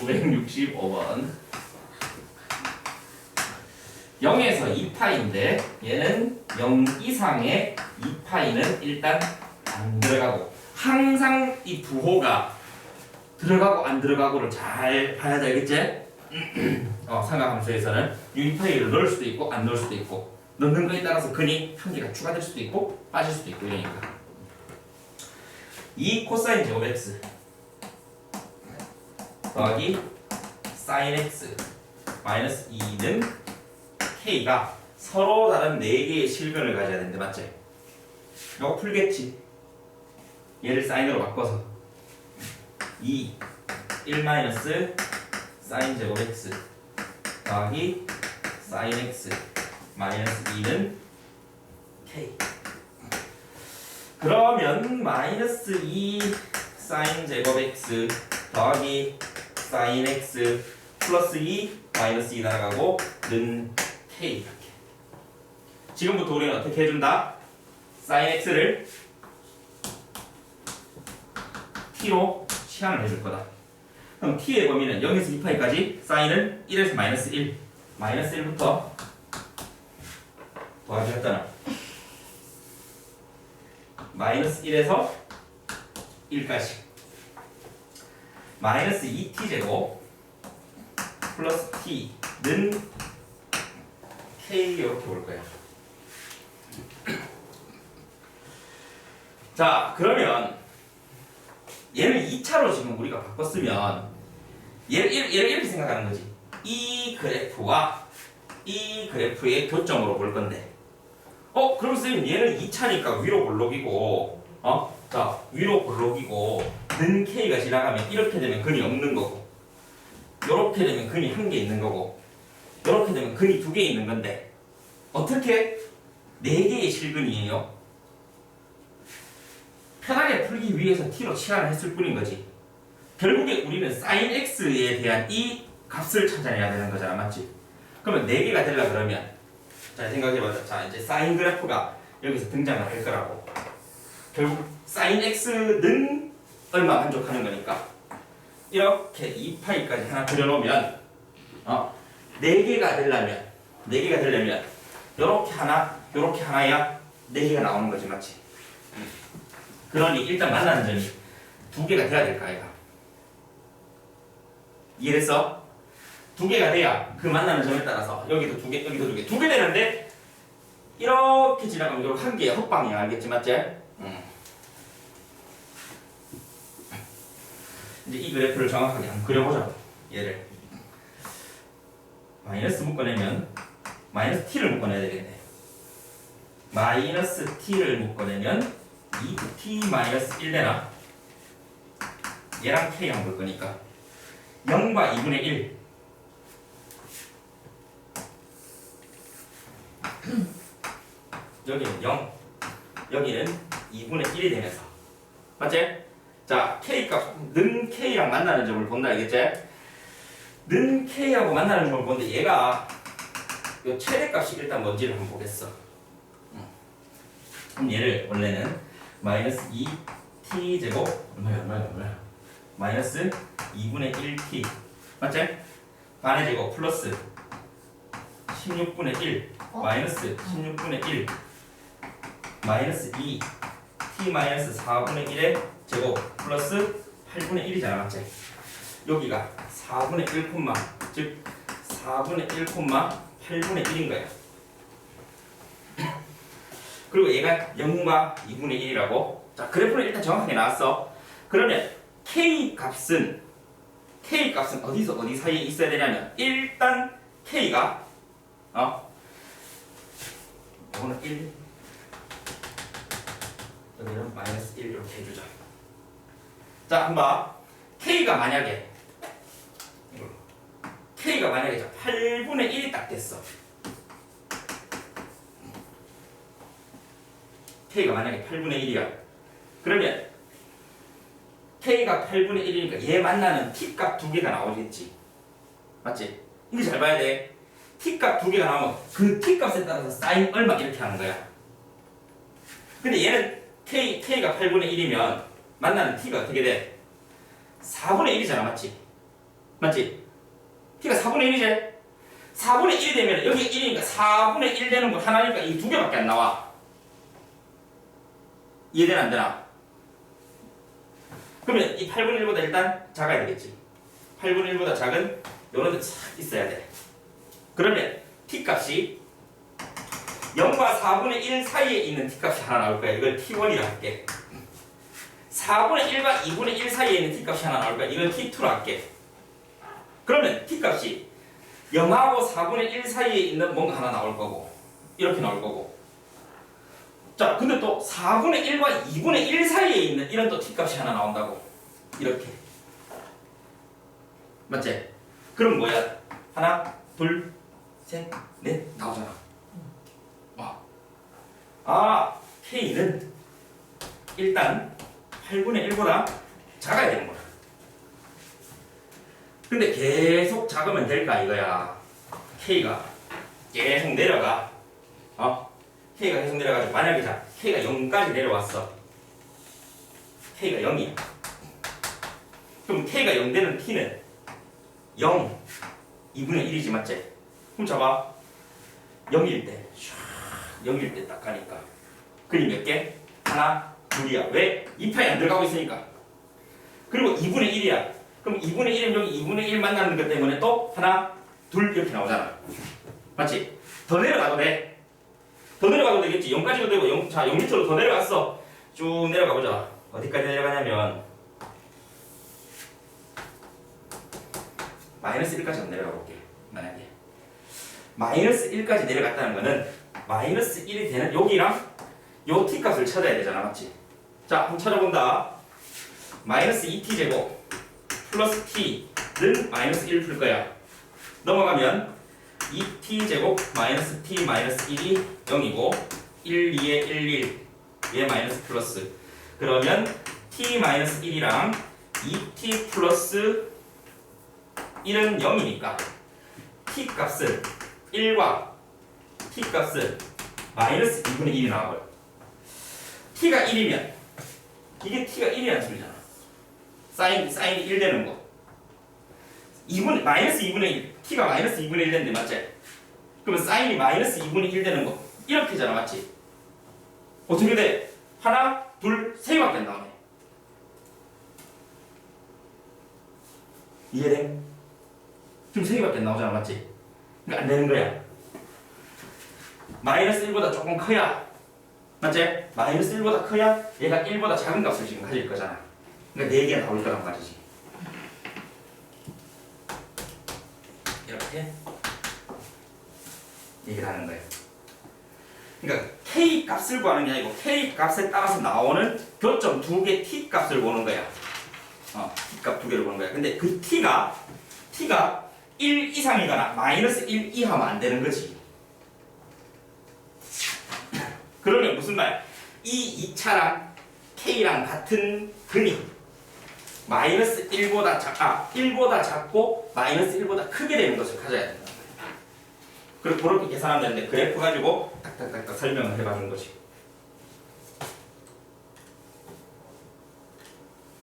965번. 0에서 2파인데 얘는 0 이상의 2파이는 일단 안 들어가고 항상 이 부호가 들어가고 안 들어가고를 잘 봐야 되겠지? 어, 삼각함수에서는 유니파이를 넣을 수도 있고 안 넣을 수도 있고 넣는 거에 따라서 근이 한 개가 추가될 수도 있고 빠질 수도 있고 이러니까. 2 코사인 제곱 x 더하기 사인 x 마이너스 2는 k가 서로 다른 4개의 실근을 가져야 되는데 맞지? 이거 풀겠지 얘를 사인으로 바꿔서 2 1 마이너스 사인 제곱 x 더하기 사인 x 마이너스 2는 k 그러면 마이너스 2 사인 제곱 x 더하기 사인 x 플러스 2 마이너스 2 날아가고 는 k 이렇게. 지금부터 우리는 어떻게 해준다? 사인 x를 t로 치환을 해줄 거다. 그럼 t의 범위는 0에서 2파이까지 사인은 1에서 마이너스 1 마이너스 1부터 더하기 했잖아. 마이너스 1에서 1까지 마이너스 2t 제곱 플러스 t는 k 이렇게 올 거야. 자 그러면 얘를 2차로 지금 우리가 바꿨으면 얘를, 얘를, 이렇게 생각하는 거지. 이 그래프와 이 그래프의 교점으로 볼 건데. 어 그럼 선생님 얘는 2차니까 위로 볼록이고 어? 자 위로 볼록이고 는 K가 지나가면 이렇게 되면 근이 없는 거고 이렇게 되면 근이 한 개 있는 거고 이렇게 되면 근이 두 개 있는 건데 어떻게 네 개의 실근이에요? 편하게 풀기 위해서 t로 치환을 했을 뿐인 거지. 결국에 우리는 sin x에 대한 이 값을 찾아내야 되는 거잖아, 맞지? 그러면 4개가 되려 그러면 자 생각해보자. 자 이제 sin 그래프가 여기서 등장을 할 거라고. 결국 sin x는 얼마 만족하는 거니까 이렇게 2파이까지 하나 그려놓으면 어 4개가 되려면 4개가 되려면 요렇게 하나 요렇게 하나야 4개가 나오는 거지, 맞지? 그러니 일단 만나는 점이 두 개가 돼야 될까 아이가 이해됐어? 두 개가 돼야 그 만나는 점에 따라서 여기도 두 개, 여기도 두 개, 두 개 되는데 이렇게 지나가면 이거 한 개의 헛방이야 알겠지 맞지? 이제 이 그래프를 정확하게 한번 그려보자. 얘를. 마이너스 묶어내면 마이너스 t를 묶어내야 되겠네. 마이너스 t를 묶어내면 2t 마이너스 1내나 얘랑 k 한번 볼 거니까. 0과 2분의 1 여기는 0 여기는 2분의 1이 되면서. 맞지? 자 k 값 는 k랑 만나는 점을 본다 알겠지? 는 k하고 만나는 점을 보는데 얘가 요 최대값이 일단 뭔지를 한번 보겠어 그럼 얘를 원래는 마이너스 2t 제곱 얼마야 얼마야 얼마야 마이너스 2분의 1t 맞지? 반의 제곱 플러스 16분의 1 어? 마이너스 16분의 1 마이너스 2 t 마이너스 4분의 1의 제곱 플러스 8분의 1이잖아 맞지? 여기가 4분의 1 콤마 즉 4분의 1 콤마 8분의 1인 거야. 그리고 얘가 0과 2분의 1이라고? 자 그래프는 일단 정확하게 나왔어. 그러면 k 값은 k 값은 어디서 어디 사이에 있어야 되냐면 일단 k가 어? 이거는 1 여기는 마이너스 1 이렇게 해주자 자 한번 k가 만약에 k가 만약에 자 8분의 1이 딱 됐어 k가 만약에 8분의 1이야. 그러면 k가 8분의 1이니까 얘 만나는 t값 두 개가 나오겠지. 맞지? 이거 잘 봐야 돼. t값 두 개가 나오면 그 t값에 따라서 사인 얼마 이렇게 하는 거야. 근데 얘는 k, k가 8분의 1이면 만나는 t가 어떻게 돼? 4분의 1이잖아. 맞지? 맞지? t가 4분의 1이지? 4분의 1이 되면 여기 1이니까 4분의 1 되는 거 하나니까 이 두 개밖에 안 나와. 이해되나 안 되나? 그러면 이 8분의 1보다 일단 작아야 되겠지. 8분의 1보다 작은 요런 데싹 있어야 돼. 그러면 t 값이 0과 4분의 1 사이에 있는 t 값이 하나 나올 거야. 이걸 t1이라 할게. 4분의 1과 2분의 1 사이에 있는 t 값이 하나 나올 거야. 이걸 t2로 할게. 그러면 t 값이 0하고 4분의 1 사이에 있는 뭔가 하나 나올 거고 이렇게 나올 거고 자 근데 또 4분의 1과 2분의 1 사이에 있는 이런 또 t 값이 하나 나온다고 이렇게 맞지? 그럼 뭐야? 하나 둘셋넷 나오잖아 와. 아 k는 일단 8분의 1보다 작아야 되는 거야 근데 계속 작으면 될까 이거야. K가 계속 내려가. 어? K가 계속 내려가지고 만약에 자 K가 0까지 내려왔어. K가 0이야. 그럼 K가 0 되는 T는 0, 2분의 1이지 맞지? 그럼 잡아. 0일 때, 촤, 0일 때 딱 가니까. 그림 몇 개? 하나, 둘이야. 왜? 2파이 안 들어가고 있으니까. 그리고 2분의 1이야. 그럼 2분의 1은 여기 2분의 1 만나는 것 때문에 또 하나, 둘 이렇게 나오잖아. 맞지? 더 내려가도 돼. 더 내려가도 되겠지. 0까지도 되고 0, 자, 0 밑으로 더 내려갔어. 쭉 내려가 보자. 어디까지 내려가냐면 마이너스 1까지 한번 내려가 볼게. 만약에 마이너스 1까지 내려갔다는 거는 마이너스 1이 되는 여기랑 요 t 값을 찾아야 되잖아. 맞지? 자, 한번 찾아본다. 마이너스 2t 제곱 플러스 t는 마이너스 1 풀 거야. 넘어가면 2t 제곱 마이너스 t 마이너스 1이 0이고 1, 2에 1, 1, 얘 마이너스 플러스. 그러면 t 마이너스 1이랑 2t 플러스 1은 0이니까 t 값은 1과 t 값은 마이너스 2분의 1이 나와요. t가 1이면 이게 t가 1이라는 소리잖아. 사인 사인이 1 되는 거. 2분 마이너스 2분의 1. t가 마이너스 2분의 1 되는데 맞지? 그러면 사인이 마이너스 2분의 1 되는 거. 이렇게잖아 맞지? 어떻게 돼? 하나, 둘, 세 개밖에 안 나오네. 이해돼? 지금 세 개밖에 안 나오잖아 맞지? 그러니까 안 되는 거야. 마이너스 1보다 조금 커야 맞지? 마이너스 1보다 커야 얘가 1보다 작은 값을 지금 가질 거잖아. 그러니까 4개가 나올 거란 말이지. 이렇게 얘기를 하는 거예요. 그러니까 K 값을 구하는 게 아니고 K 값에 따라서 나오는 교점 두 개 T 값을 보는 거야. 어, T 값 두 개를 보는 거야. 근데 그 T가 T가 1 이상이거나 마이너스 1 이하면 안 되는 거지. 그러면 무슨 말? 이 2차랑 K랑 같은 근이 마이너스 1보다 작, 아, 1보다 작고 마이너스 1보다 크게 되는 것을 가져야 된다. 그리고 그렇게 계산하면 되는데 그래프 가지고 딱딱딱딱 설명을 해봐주는 거지.